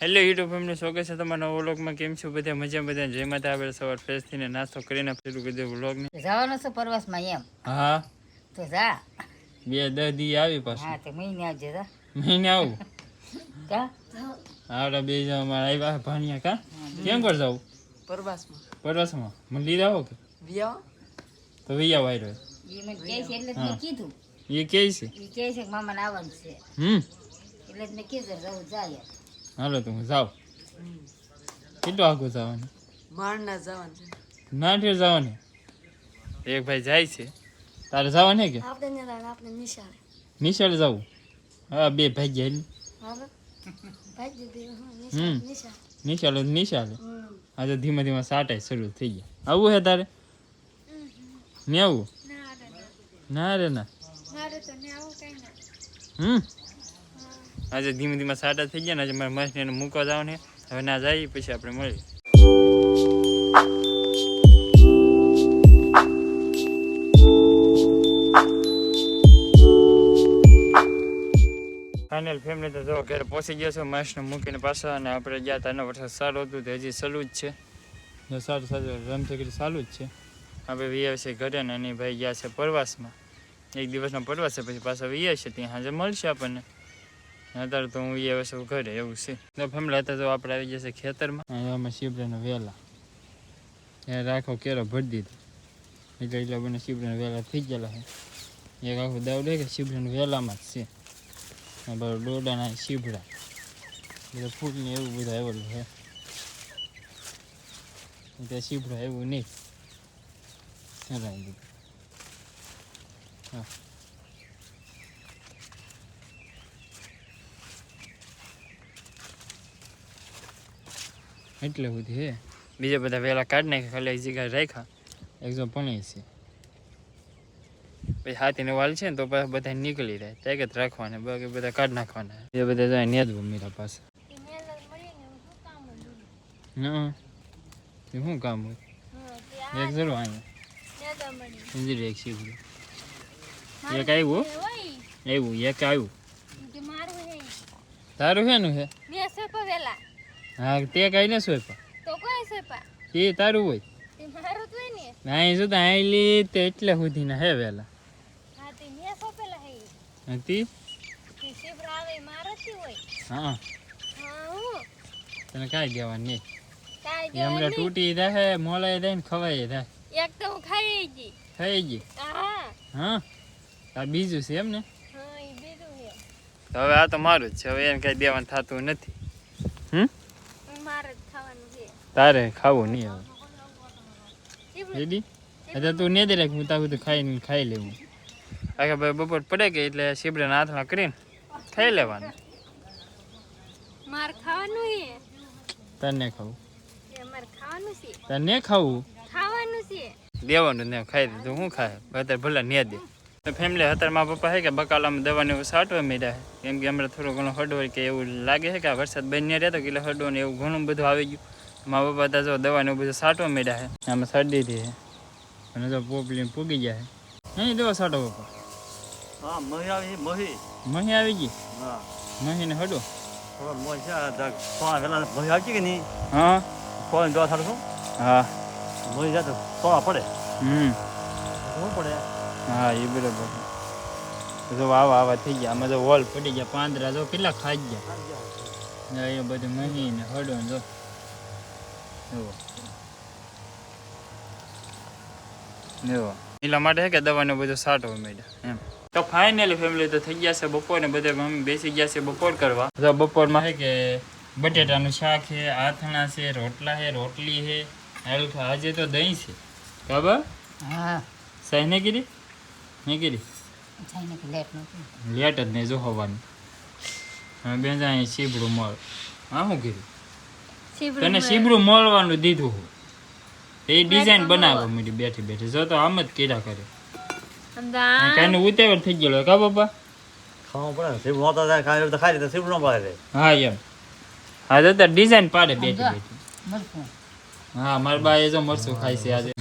Hello YouTube family સ્વાગત છે તમારા વ્લોગમાં. કેમ છો બધા? મજા બધા? જય માતા આપણે સવાર ફ્રેશ થઈને નાસ્તો કરીને શરૂ કરી દે વ્લોગને જવાનું છે પ્રવાસમાં એમ. હા. તો જા. બે દસ દી આવી પાછું. હા તે મહિને આવજે જા. મહિને આવું? કા? આવડા બે જણા અમારા આવ્યા ભાણિયા કા? કેમ કર જાવ પ્રવાસમાં. પરસમાં મને લીધા હો કે? વિયા તો વૈયા વાયરો એ મને કહે છે એટલે મેં કીધું. એ કે છે? એ કહે છે કે મામાને આવવાનું છે. હમ. એટલે મેં કીધું જવું જાય હાલો તું જાઓ કેટલો આગું જવાનું? માળના જવાનું છે. નાઠે જવાનું. એક ભાઈ જાય છે. તારે જવાનું કે? આપણે ને આપણે નિશાળે. નિશાળે જવું. હા બે ભાઈ ભાઈ હમ. નિશાળ. નિશાળે આજે ધીમે ધીમે સાટાઈ શરૂ થઈ ગયા. આવું હે તારે? ને આવું? ના રે ના. ના રે ના. મારે તો ને આવું કઈ ના. હમ. આજે ધીમે ધીમે સાડા થઈ ગયા ને આજે મારે એને મૂકવા જવાનું ને હવે ના જાય પછી આપણે મળીએ. ફાઇનલ ફેમિલી તો જો ઘરે પહોંચી ગયો છે માસને મૂકીને પાછા અને આપણે ગયા હતા એના વરસાદ સારો હતું તો હજી સલું જ છે. જો સારું સારું રમઝગડી ચાલુ જ છે. આપણે વી છે ઘરે ને અને ભાઈ ગયા છે પ્રવાસમાં. એક દિવસનો પ્રવાસ છે પછી પાછા વી છે ત્યાં હાજર મળશે આપણને. અત્યારે તો હું એ હવે છું ઘરે એવું છે. તો ફેમિલી અત્યારે તો આપણે આવી જશે ખેતરમાં. અને આમાં શીબડાનો વેલા. એ રાખો કેરો ભરી દીધો. એટલે એટલે બંને શીબડાના વેલા થઈ ગયેલા છે. એક આખું દાવ લે કે શીબડાના વેલામાં જ છે. અને બરાબર ડોડાના શીબડા બધા ફૂલ ને એવું બધું આવેલું છે. ત્યાં શીબડા એવું નહીં. હલાવી દીધું. હા. એટલે સુધી હે. બીજા બધા વહેલા કાઢી નાખ્યા ખાલી એક જગ્યાએ રાખ્યા. એક્ઝામ ભણે છે. પછી હાથીને વાલ છે ને તો પછી બધા નીકળી જાય. ત્યાં જ રાખવાના બાકી બધા કાઢી નાખવાના. એ બધા જાય નેદ મીરા પાસે ને શું કામ હતું હા. એ શું કામ હોય? એક જરૂર મળી સમજી એક શીખવું એક આવ્યું એવું એક આવ્યું. કે મારું હે. તારું શેનું છે મેં સેપા વેલા. હા તે કઈ ને સોય તો કોઈ સેપા એ તારું હોય. તે મારું તો ને. તે એટલે સુધીના હે વહેલા હા તે મેં સોપેલા હે હતી તે? શિવરા મારતી હોય. હા. હા હું. તને કાંઈ દેવાનું નહીં. કાઈ એ હમણાં તૂટી રહે મોલાઈ ને ખવાઈ દે એક તો હું ખાઈ ગઈ. થઈ ગઈ? હા. હા? આ બીજું છે એમ ને? હા એ બીજું હે હવે આ તો મારું જ છે હવે એને કઈ દેવાનું થતું નથી. હમ? તારે ખાવું નહીં હવે દીદી રેડી તું નહીં દે રાખ હું તારું બધું ખાઈને ખાઈ લેવું આખા ભાઈ બપોર પડે કે એટલે શીબડાના હાથમાં કરીને ખાઈ લેવાનું મારે ખાવાનું હે તને ખાવું તને ખાવું ખાવાનું છે દેવાનું ને ખાઈ દીધું હું ખાય અત્યારે ભલે ને દે ફેમિલી અત્યારે મારા પપ્પા છે કે બકાલામાં દવાને એવું સાટવા મળ્યા છે કેમ કે હમણાં થોડું ઘણું હડવર કે એવું લાગે છે કે આ વરસાદ બંને રહેતો કે એટલે હડવો ને એવું ઘણું બધું આવી ગયું મારા બાપા ત્યાં જો દવાને બધું સાટવા મેળ્યા છે. આમાં શરદી થી છે. અને જો પોપલી પૂગી જાય નહીં દવા સાટો બાપા હા મહી આવી મહી. મહી આવી ગઈ? હા. હડો. જા સોના વેલા મહી આવી કે નહીં? હા. સોના દવા થારું હા. મહી જાતો પડે. હમ. શું પડે. હા એ બરોબર જો આવા આવા થઈ ગયા. આમાં જો વોલ પડી ગયા. પાંદરા જો કેટલા ખાઈ ગયા. એ બધું મહી ને હડો ને જો. જુઓ એવો. એટલા માટે છે કે દવાનો બધો સાટો મળ્યા એમ. તો ફાઇનલી ફેમિલી તો થઈ ગયા છે બપોર ને બધે મમ્મી બેસી ગયા છે બપોર કરવા. તો બપોરમાં છે કે બટેટાનું શાક છે આથણા છે રોટલા છે રોટલી છે હલકા આજે તો દહીં છે. ખબર? હા. સહીને કીધી? નહીં કીધી? લેટ જ નહીં જો હોવાનું. બે અહીં શીબડું મળ હા શું કીધું? તને સીબરું મળવાનું દીધું એ ડિઝાઇન બનાવવા માંડી બેઠી બેઠી. જો તો આમ જ કીડા કરે. કાંઈ ઉતાવળ થઈ ગયેલો કા બાપા? ખાવા પડે ને. સીપ નહોતા જાય ખાઈ તો ખાઈ તો સીબરું ન પાડે. હા એમ. હા તો ડિઝાઇન પાડે બેઠી બેઠી. હા મારા બા એ જો મરસું ખાય છે આજે.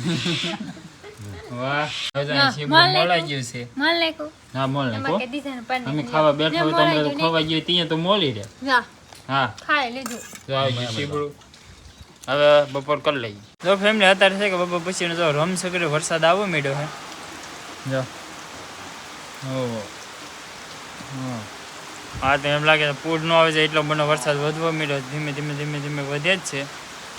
વાહ અહીં ગયું છે. હા મોલ નાખો અમે ખાવા બેઠા હોય તો ખવાઈ ગયું ત્યાં તો મોલી ના. હા. ખાઈ લીધું. જો આવી ગયું હવે બપોર કરી લઈએ. જો ફેમિલી અત્યારે છે કે બપોર પછી જો રમ સગડે વરસાદ આવો માંડ્યો હે. જો. હા. હા તો એમ લાગે પૂર ન આવે છે એટલો બધો વરસાદ વધવો મળ્યો ધીમે ધીમે ધીમે ધીમે વધે જ છે.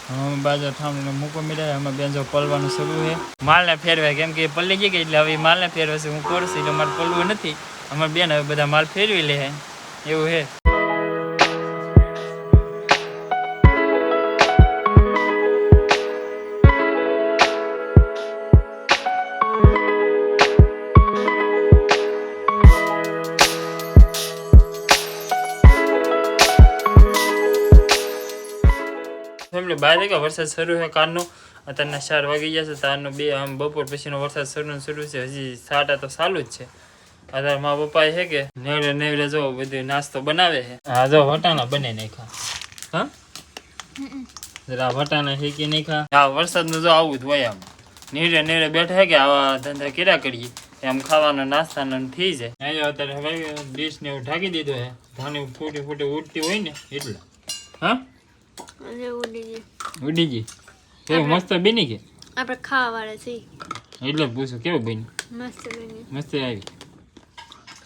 હવે બાજુ ઠામડીને મૂકો મળ્યા અમે બેન જો પલવાનું શરૂ છે. માલને ફેરવે કેમ કે પલ્લી ગઈ ગઈ એટલે હવે માલને ફેરવે છે હું કોરસ એટલે મારે પલવું નથી. અમારે બેન હવે બધા માલ ફેરવી લે એવું છે. ફેમિલી બહાર કે વરસાદ શરૂ છે કારનો અત્યારના ચાર વાગી ગયા તારનો બે આમ બપોર પછીનો વરસાદ શરૂ શરૂ છે. હજી સાટા તો ચાલુ જ છે. અત્યારે મારા પપ્પા છે કે નેવડે નેવડે જો બધું નાસ્તો બનાવે છે. હા જો વટાણા બને નાખ્યા. હા? જરા વટાણા શેકી નાખ્યા. હા વરસાદનું જો આવું જ હોય આમ. નેવડે નેવડે બેઠા કે આવા ધંધા કર્યા કરીએ. એમ ખાવાનો નાસ્તાનો થઈ જાય. અહીંયા અત્યારે હવે ડીશ ને એવું ઢાંકી દીધું છે. ધાની ફૂટી ફૂટી ઉડતી હોય ને એટલે. હા? ઉડી ગઈ કેવું મસ્ત બની કે? આપણે ખાવા વાળા છીએ. એટલે પૂછું કેવું બની મસ્ત બની મસ્ત આવી.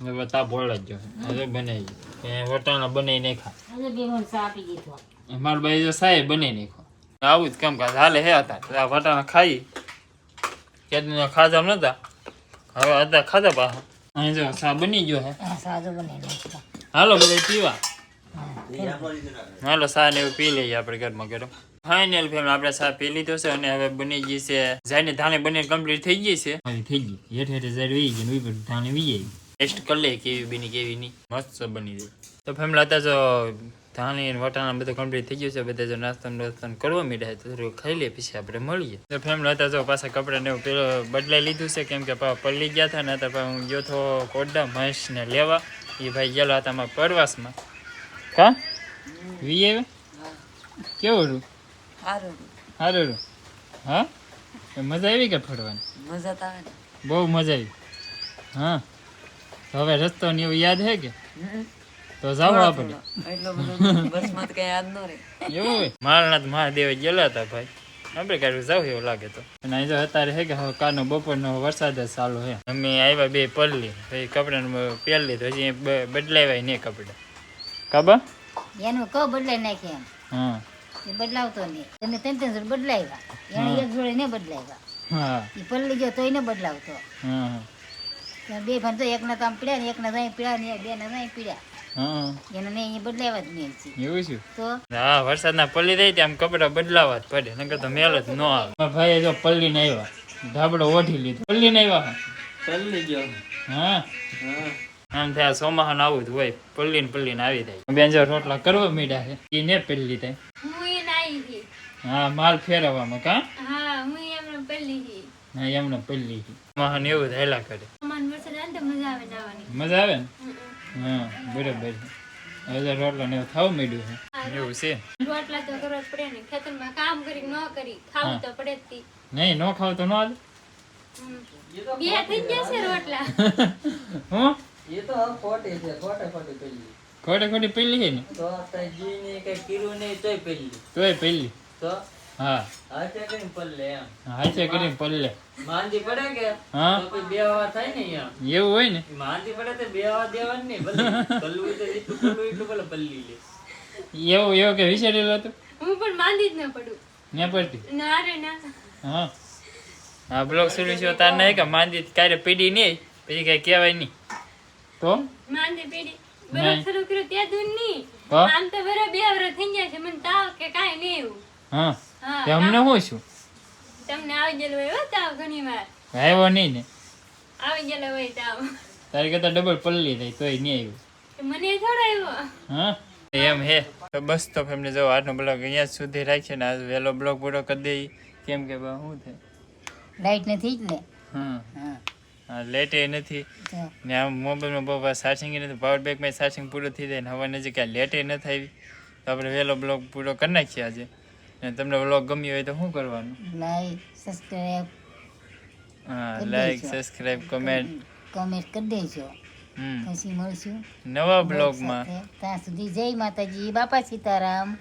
હવે તા બોલ જ જો. હવે બનાવી. એ વટાણા બનાવી નાખા આજે બે મને આપી દીધો મારા ભાઈ જો સાહેબ બનાવી નાખો આવું જ કામકાજ હાલે હે હતા. આ વટાણા ખાઈ. ક્યાંથી ખાધા નતા. હવે હતા ખાધા પાછા. અહીં જો સા બની ગયો હે. બને નાખ્યો. હાલો બધા પીવા. હાલો સા ને એવું પી લઈએ આપણે ઘરમાં ગરમ. ફાઇનલ ફેમ આપણે સા પી લીધો છે અને હવે બની ગઈ છે જાઈને ધાને બની કમ્પ્લીટ થઈ ગઈ છે. થઈ ગઈ. હેઠ હેઠે જાર વી ગઈ ઉપર ધાને વી ગઈ ટેસ્ટ કરી લે કેવી બની કેવી નહીં. મસ્ત બની ગઈ. તો ફેમ લાતા જો ધાણી વટાણા બધું કમ્પ્લીટ થઈ ગયું છે બધા જો નાસ્તો નાસ્તો કરવા મીડા તો થોડું ખાઈ લે પછી આપણે મળીએ. તો ફેમ હતા જો પાછા કપડાં ને પેલો બદલાઈ લીધું છે કેમ કે પાપા પલ્લી ગયા હતા ને તો હું ગયો તો કોડા મહેશને લેવા. એ ભાઈ ગયેલા હતા અમારા પ્રવાસમાં. કા? વી આવે કેવું રૂ સારું સારું રૂ હા મજા આવી કે ફરવાની? મજા તો આવે બહુ મજા આવી. હા. તો હવે રસ્તો ને એવું યાદ હે કે? તો જાવ આપણે. થોડો. બસમાં તો કઈ યાદ ન રહે. એવું મારનાથ મહાદેવ ગયેલા હતા ભાઈ. આપણે કાંઈ જાવ એવું લાગે તો. અને અહીં જો અત્યારે હે કે હવે કાનો બપોરનો વરસાદ જ ચાલુ હે. અમે આવ્યા બે પલ્લી. પછી કપડાને પહેરલી તો હજી બદલાવ્યા નહીં કપડા. કાબા એનું કહો બદલાઈ નાખે એમ. હા. એ બદલાવતો નહીં. તમે ત્રણ ત્રણ જોડે બદલાવ્યા. એને એક જોડે ને બદલાવ્યા. હા. એ પલ્લી ગયો તોય ને બદલાવતો. હા. બે ભાન તો એકના તો આમ પીડ્યા ને એકના જાય પીડ્યા ને બે ના જાય પીડ્યા હા. નહીં અહીંયા નહીં હજી. એવું છું? તો? હા વરસાદના પલ્લી રહી ત્યાં કપડા બદલાવા જ પડે નકર તો મેલ જ ન આવે. ભાઈ જો પલ્લી ને આવ્યા ધાબળો ઓઢી લીધો. પલ્લી ને આવ્યા પલ્લી ગયો. હા. આમ થાય સોમાહન આવું જ હોય. પલ્લી ને પલ્લી ને આવી જાય. બેન જો રોટલા કરવા મીડા છે એ ને પલ્લી થાય. હું માલ ફેરવવામાં કા? હા હું એમને પલ્લી હા એમને પલ્લી મહાન એવું જ હેલા કરે. મજા આવે મજા આવે ને? હા બરોબર હવે રોટલા ને થવા માંડ્યું છે. એવું છે? રોટલા તો કરવા પડે ને. ખેતરમાં કામ કરી ન કરી ખાવું તો પડે જ નહીં ન ખાવ તો ન આજ બે થઈ ગયા છે રોટલા. હું? એ તો ખોટી છે ખોટે ખોટી પેલી ખોટે ખોટી પેલી છે ને? તો અત્યારે જી ને કઈ કીરું નહીં તોય પેલી તોય પેલી તો? હા. હાથે કરીને પલ્લે એમ. હાથે કરીને પલ્લે. માંદી પડે કે? હા. તો કોઈ બે હવા થાય ને એવું હોય ને? માંદી પડે તો બે હવા દેવાની નહીં ભલે પલ્લું તો જેટલું પલ્લું એટલું ભલે પલ્લી લે. એવું એવું કે વિચારેલું હતું? હું પણ માંદી જ ન પડું. ને પડતી? ના રે ના. હા. હા બ્લોક સોલ્યુશન તાર નહીં કે માંદી ક્યારે પીડી નહીં પછી કઈ કહેવાય નહીં. તો? માંદી પેડી નહીં. શરૂ કર્યો ત્યાં દૂર નહીં. આમ તો બરફ બે વર્ષ થઈ ગયા છે. મને તાવ કે કાઈ નહીં એવું. હા. હા તે અમને શું શું તમને આવી ગયેલો હોય તાવ ઘણી વાર. આવ્યો નહીં ને. આવી ગયેલો હોય તાવ. તારી કરતા ડબલ પલ્લી થઈ તોય નહીં આવ્યું. તો મને થોડો આવ્યો. હા? એમ હે. તો બસ તો ફેમને જો આજનો બ્લોગ અહીંયા સુધી રાખીએ ને આજ વહેલો બ્લોગ પૂરો કરી દઈએ. કેમ કે બા શું થાય? લાઈટ નથી જ ને. હા. હા. લેટ એ નથી. ને આમ મોબાઈલમાં બહુ ચાર્જિંગ નથી. પાવર બેંકમાં ચાર્જિંગ પૂરું થઈ જાય ને હવે નજીક આ લેટ એ ન આવી. તો આપણે વહેલો બ્લોગ પૂરો કરી નાખીએ આજે. ને તમને બ્લોગ ગમ્યો હોય તો શું કરવાનું? લાઈક સબસ્ક્રાઇબ હા લાઈક સબસ્ક્રાઇબ કમેન્ટ કમેન્ટ કરી દેજો. પછી મળશું. નવા બ્લોગમાં ત્યાં સુધી જય માતાજી બાપા સીતારામ.